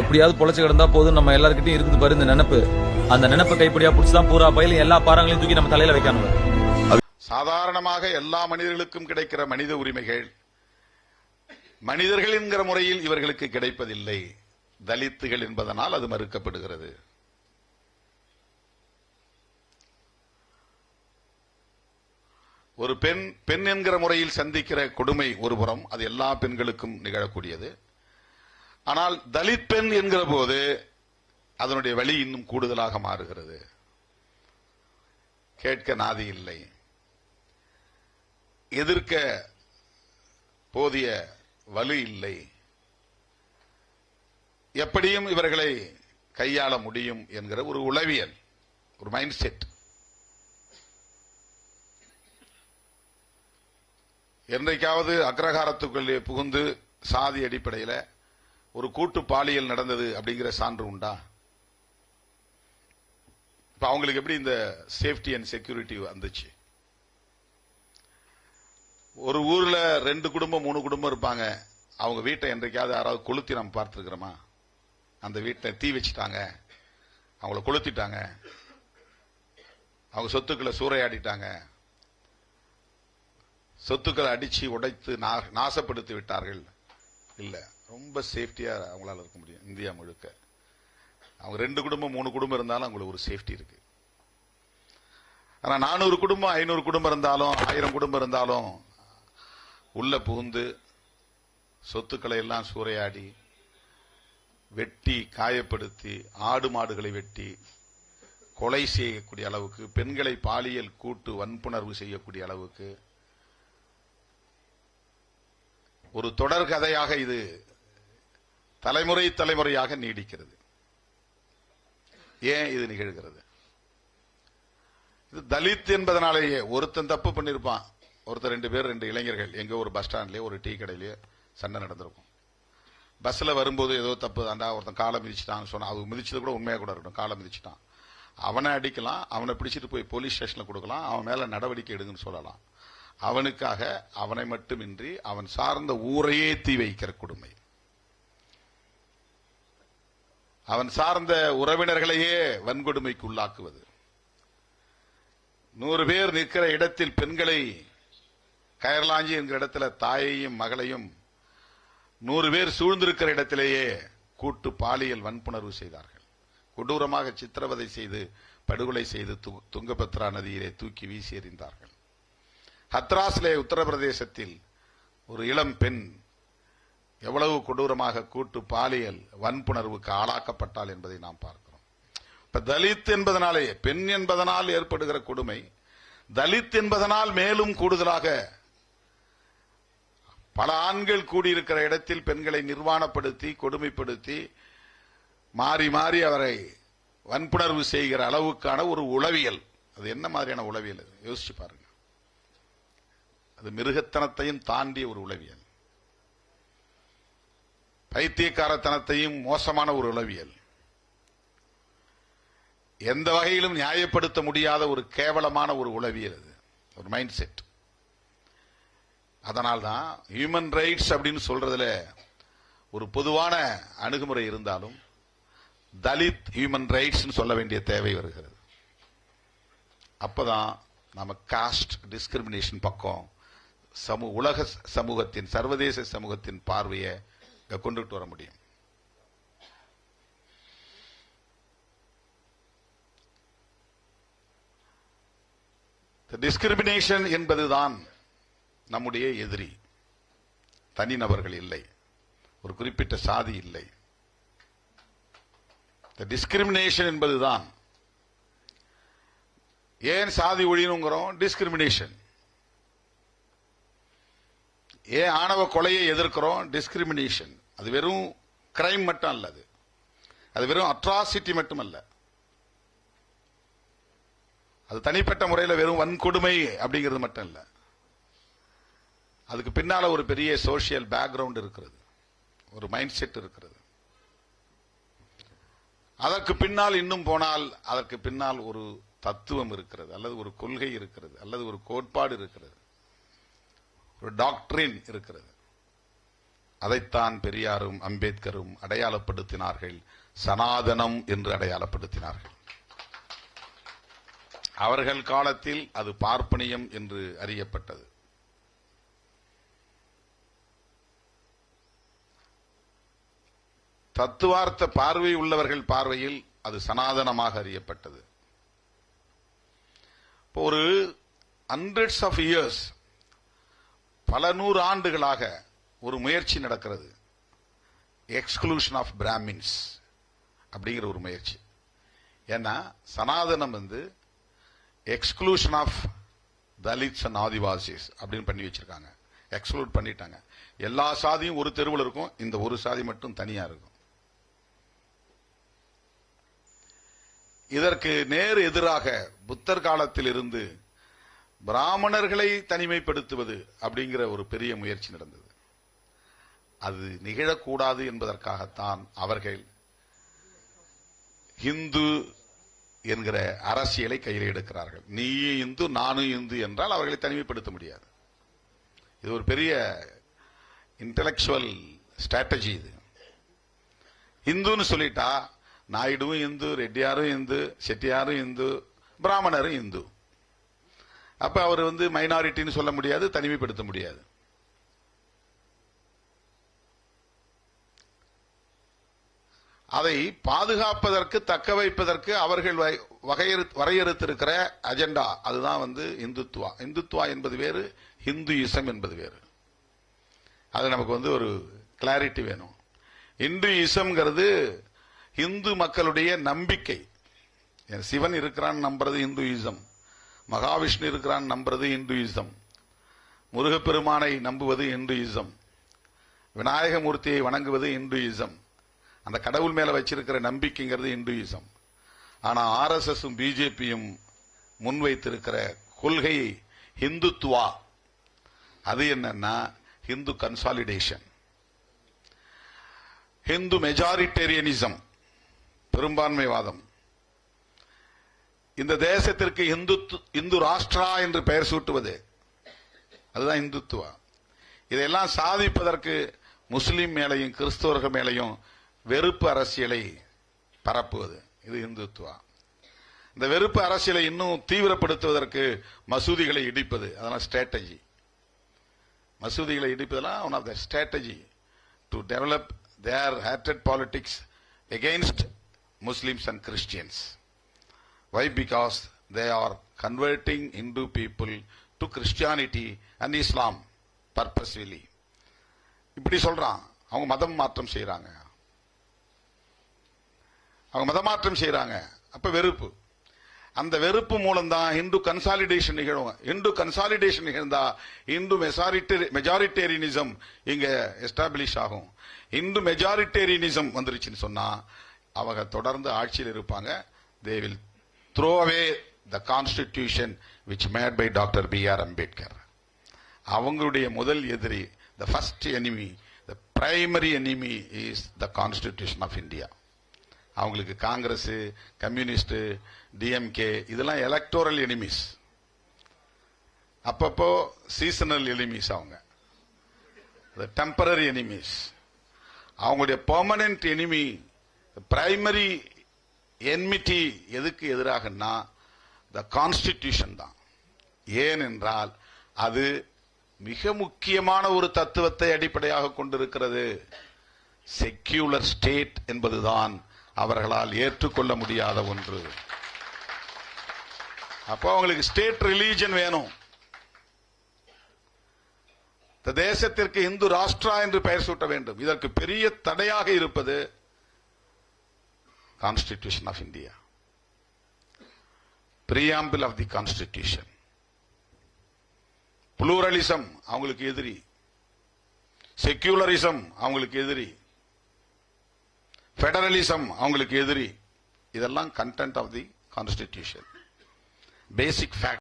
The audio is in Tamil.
எப்படியாவது பொழைச்சு கிடந்தா போதும். நம்ம எல்லாருக்கிட்டையும் இருக்குது பாரு இந்த நினைப்பு. அந்த நினைப்பை கைப்படியா புடிச்சுதான் பூரா பயிலும் எல்லா பாறங்களையும் தூக்கி நம்ம தலையில வைக்கணும். சாதாரணமாக எல்லா மனிதர்களுக்கும் கிடைக்கிற மனித உரிமைகள் மனிதர்கள் என்கிற முறையில் இவர்களுக்கு கிடைப்பதில்லை. தலித்துகள் என்பதனால் அது மறுக்கப்படுகிறது. ஒரு பெண் பெண் என்கிற முறையில் சந்திக்கிற கொடுமை ஒருபுறம் அது எல்லா பெண்களுக்கும் நிகழக்கூடியது. ஆனால் தலித் பெண் என்கிற போது அதனுடைய வழி இன்னும் கூடுதலாக மாறுகிறது. கேட்க நாதி இல்லை. எதிர்க்க போதிய வலு இல்லை. எப்படியும் இவர்களை கையாள முடியும் என்கிற ஒரு உளவியல் ஒரு மைண்ட் செட். என்றைக்காவது அக்ரஹாரத்துக்குள்ளே புகுந்து சாதி அடிப்படையில் ஒரு கூட்டு பாலியல் நடந்தது அப்படிங்கிற சான்று உண்டா? இப்ப அவங்களுக்கு எப்படி இந்த சேஃப்டி அண்ட் செக்யூரிட்டி வந்துச்சு? ஒரு ஊர்ல ரெண்டு குடும்பம் மூணு குடும்பம் இருப்பாங்க. அவங்க வீட்டை என்றைக்காவது யாராவது கொளுத்தி நம்ம பார்த்துருக்கிறோமா? அந்த வீட்டை தீ வச்சுட்டாங்க. அவங்கள கொளுத்திட்டாங்க. அவங்க சொத்துக்களை சூறையாடிட்டாங்க. சொத்துக்களை அடிச்சு உடைத்து நா- நாசப்படுத்தி விட்டார்கள். இல்லை. ரொம்ப சேஃப்டியா அவங்களால இருக்க முடியும் இந்தியா முழுக்க. அவங்க ரெண்டு குடும்பம் மூணு குடும்பம் இருந்தாலும் அவங்களுக்கு ஒரு சேஃப்டி இருக்கு. ஆனா நானூறு குடும்பம் ஐநூறு குடும்பம் இருந்தாலும் ஆயிரம் குடும்பம் இருந்தாலும் உள்ள புகுந்து சொத்துக்களை எல்லாம் சூறையாடி வெட்டி காயப்படுத்தி ஆடு மாடுகளை வெட்டி கொலை செய்யக்கூடிய அளவுக்கு பெண்களை பாலியல் கூட்டு வன்புணர்வு செய்யக்கூடிய அளவுக்கு ஒரு தொடர் கதையாக இது தலைமுறை தலைமுறையாக நீடிக்கிறது. ஏன் இது நிகழ்கிறது? இது தலித் என்பதனாலேயே ஒருத்தன் தப்பு பண்ணியிருப்பான் ஒருத்தர் ரெண்டு பேர் ரெண்டு இளைஞர்கள். எங்க ஒரு பஸ் ஸ்டாண்ட்லேயே ஒரு டீ கடையிலேயே சண்டை நடந்திருக்கும். பஸ்ல வரும்போது ஏதோ தப்பு தாண்டா ஒருத்தன் காலை மிதிச்சிட்டான்னு சொன்னா அது மிதிச்சது கூட உண்மையா கூட இருக்கட்டும் காலை மிதிச்சிட்டான். அவனை அடிக்கலாம் அவனை பிடிச்சிட்டு போய் போலீஸ் ஸ்டேஷன்ல கொடுக்கலாம் அவன் மேல நடவடிக்கை எடுங்கன்னு சொல்லலாம். அவனுக்காக அவனை மட்டுமின்றி அவன் சார்ந்த ஊரையே தீ வைக்கிற கொடுமை. அவன் சார்ந்த உறவினர்களையே வன்கொடுமைக்கு உள்ளாக்குவது நூறு பேர் நிற்கிற இடத்தில் பெண்களை கயர்லாஞ்சி என்கிற இடத்துல தாயையும் மகளையும் நூறு பேர் சூழ்ந்திருக்கிற இடத்திலேயே கூட்டு பாலியல் வன்புணர்வு செய்தார்கள். கொடூரமாக சித்திரவதை செய்து படுகொலை செய்து துங்கபத்ரா நதியிலே தூக்கி வீசி எறிந்தார்கள். ஹத்ராஸ்லே உத்தரப்பிரதேசத்தில் ஒரு இளம் பெண் எவ்வளவு கொடூரமாக கூட்டு பாலியல் வன்புணர்வுக்கு ஆளாக்கப்பட்டால் என்பதை நாம் பார்க்கிறோம். இப்ப தலித் என்பதனாலேயே பெண் என்பதனால் ஏற்படுகிற கொடுமை தலித் என்பதனால் மேலும் கூடுதலாக பல ஆண்கள் கூடியிருக்கிற இடத்தில் பெண்களை நிர்வாணப்படுத்தி கொடுமைப்படுத்தி மாறி மாறி அவரை வன்புணர்வு செய்கிற அளவுக்கான ஒரு உளவியல். அது என்ன மாதிரியான உளவியல்? அது யோசிச்சு பாருங்க. அது மிருகத்தனத்தையும் தாண்டிய ஒரு உளவியல். பைத்தியக்காரத்தனத்தையும் மோசமான ஒரு உளவியல் எந்த வகையிலும் நியாயப்படுத்த முடியாத ஒரு கேவலமான ஒரு உளவியல் அது. ஒரு மைண்ட் செட் அதனால்தான் ஹியூமன் ரைட்ஸ் அப்படின்னு சொல்றதுல ஒரு பொதுவான அணுகுமுறை இருந்தாலும் தலித் ஹியூமன் ரைட்ஸ் சொல்ல வேண்டிய தேவை வருகிறது. அப்பதான் நம்ம காஸ்ட் டிஸ்கிரிமினேஷன் பக்கம் சமூ உலக சமூகத்தின் சர்வதேச சமூகத்தின் பார்வையை கொண்டுட்டு வர முடியும். டிஸ்கிரிமினேஷன் என்பதுதான் நம்முடைய எதிரி. தனிநபர்கள் இல்லை. ஒரு குறிப்பிட்ட சாதி இல்லை. டிஸ்கிரிமினேஷன் என்பதுதான். ஏன் சாதி ஒழியணுங்கிறோம்? டிஸ்கிரிமினேஷன் ஏன் ஆணவ கொலையை எதிர்க்கிறோம்? டிஸ்கிரிமினேஷன் அது வெறும் கிரைம் மட்டும் அல்ல அது. அது வெறும் அட்ராசிட்டி மட்டும் அல்ல அது தனிப்பட்ட முறையில் வெறும் வன்கொடுமை அப்படிங்கிறது மட்டும் இல்லை. அதுக்கு பின்னால் ஒரு பெரிய சோசியல் பேக்ரவுண்ட் இருக்கிறது. ஒரு மைண்ட் செட் இருக்கிறது. அதற்கு பின்னால் இன்னும் போனால் அதற்கு பின்னால் ஒரு தத்துவம் இருக்கிறது அல்லது ஒரு கொள்கை இருக்கிறது அல்லது ஒரு கோட்பாடு இருக்கிறது. ஒரு டாக்டரின் இருக்கிறது. அதைத்தான் பெரியாரும் அம்பேத்கரும் அடையாளப்படுத்தினார்கள். சனாதனம் என்று அடையாளப்படுத்தினார்கள். அவர்கள் காலத்தில் அது பார்ப்பனியம் என்று அறியப்பட்டது. தத்துவார்த்த பார்வை உள்ளவர்கள் பார்வையில் அது சனாதனமாக அறியப்பட்டது. ஒரு ஹண்ட்ரட்ஸ் ஆஃப் இயர்ஸ் பல நூறு ஆண்டுகளாக ஒரு முயற்சி நடக்கிறது. எக்ஸ்க்ளூஷன் ஆஃப் பிராமின்ஸ் அப்படிங்கிற ஒரு முயற்சி. ஏன்னா சனாதனம் வந்து exclusion of Dalits and Adivasis அப்படின்னு பண்ணி வச்சிருக்காங்க. எக்ஸ்க்ளூட் பண்ணிட்டாங்க. எல்லா சாதியும் ஒரு தெருவில் இருக்கும். இந்த ஒரு சாதி மட்டும் தனியா இருக்கும். இதற்கு நேர் எதிராக புத்தர் காலத்தில் இருந்து பிராமணர்களை தனிமைப்படுத்துவது அப்படிங்கிற ஒரு பெரிய முயற்சி நடந்தது. அது நிகழக்கூடாது என்பதற்காகத்தான் அவர்கள் இந்து என்கிற அரசியலை கையில் எடுக்கிறார்கள். நீயும் இந்து நானும் இந்து என்றால் அவர்களை தனிமைப்படுத்த முடியாது. இது ஒரு பெரிய இன்டலெக்சுவல் ஸ்ட்ராட்டஜி இது. இந்துன்னு சொல்லிட்டா நாயுடுவும் இந்து ரெட்டியாரும் இந்து செட்டியாரும் இந்து பிராமணரும் இந்து. அப்ப அவர் வந்து மைனாரிட்டின்னு சொல்ல முடியாது தனிமைப்படுத்த முடியாது. அதை பாதுகாப்பதற்கு தக்க வைப்பதற்கு அவர்கள் வரையறுத்திருக்கிற அஜெண்டா. அதுதான் வந்து இந்துத்துவா. இந்துத்துவா என்பது வேறு ஹிந்துயிசம் என்பது வேறு. அது நமக்கு வந்து ஒரு கிளாரிட்டி வேணும். இந்துயிசம்ங்கிறது இந்து மக்களுடைய நம்பிக்கை. சிவன் இருக்கிறான் நம்புறது இந்துயிசம். மகாவிஷ்ணு இருக்கிறான் நம்புறது இந்துயிசம். முருகப்பெருமானை நம்புவது இந்துயிசம். விநாயகமூர்த்தியை வணங்குவது இந்துயிசம். அந்த கடவுள் மேல வச்சிருக்கிற நம்பிக்கைங்கிறது இந்துயிசம். ஆனா ஆர்எஸ்எஸும் பிஜேபியும் முன்வைத்திருக்கிற கொள்கை ஹிந்துத்துவா. அது என்னன்னா ஹிந்து கன்சாலிடேஷன் ஹிந்து மெஜாரிட்டேரியனிசம் பெரும்பான்மைவாதம். இந்த தேசத்திற்கு இந்து இந்து ராஷ்டிரா என்று பெயர் சூட்டுவது. அதுதான் இந்துத்துவா. இதையெல்லாம் சாதிப்பதற்கு முஸ்லீம் மேலையும் கிறிஸ்தவர்கள் மேலையும் வெறுப்பு அரசியலை பரப்புவது. இது இந்துத்துவா. இந்த வெறுப்பு அரசியலை இன்னும் தீவிரப்படுத்துவதற்கு மசூதிகளை இடிப்பது. அதெல்லாம் ஸ்ட்ராட்டஜி மசூதிகளை இடிப்பதெல்லாம் one of the strategy to develop their hatred politics against Muslims and Christians why because they are converting Hindu people to Christianity and Islam purposefully. இப்படி சொல்றான். அவங்க மதம் மாற்றம் செய்யறாங்க அவங்க மத மாற்றம் அப்போ வெறுப்பு. அந்த வெறுப்பு மூலம் தான் இந்து கன்சாலிடேஷன் நிகழும். இந்து கன்சாலிடேஷன் நிகழ்ந்தா இந்து மெஜாரிட்டேரியனிசம் இங்க எஸ்டாப்ளிஷ் ஆகும். இந்து மெஜாரிட்டேரியனிசம் வந்துருச்சுன்னு சொன்னா அவங்க தொடர்ந்து ஆட்சியில் இருப்பாங்க. They will throw away the constitution which made by doctor B R Ambedkar அவங்களுடைய முதல் எதிரி the first enemy the primary enemy is the constitution of India அவங்களுக்கு காங்கிரஸ் கம்யூனிஸ்ட் டிஎம்கே இதெல்லாம் எலக்டோரல் எனிமிஸ் அப்பப்போ சீசனல் எனிமிஸ் அவங்க. டெம்பரரி எனிமீஸ் அவங்களுடைய பெர்மனன்ட் எனிமி பிரைமரி என்மிட்டி எதுக்கு எதிராகனா த கான்ஸ்டிடியூஷன் தான். ஏனென்றால் அது மிக முக்கியமான ஒரு தத்துவத்தை அடிப்படையாக கொண்டிருக்கிறது. செக்யூலர் ஸ்டேட் என்பதுதான் அவர்களால் ஏற்றுக்கொள்ள முடியாத ஒன்று. அப்போ அவங்களுக்கு ஸ்டேட் ரிலீஜன் வேணும். இந்த தேசத்திற்கு இந்து ராஷ்டிரா என்று பெயர் சூட்ட வேண்டும். இதற்கு பெரிய தடையாக இருப்பது constitution of India preamble of the constitution pluralism அவங்களுக்கு எதிரி. செக்யூலரிசம் அவங்களுக்கு எதிரி. ஃபெடரலிசம் அவங்களுக்கு எதிரி. இதெல்லாம் content of the constitution basic fact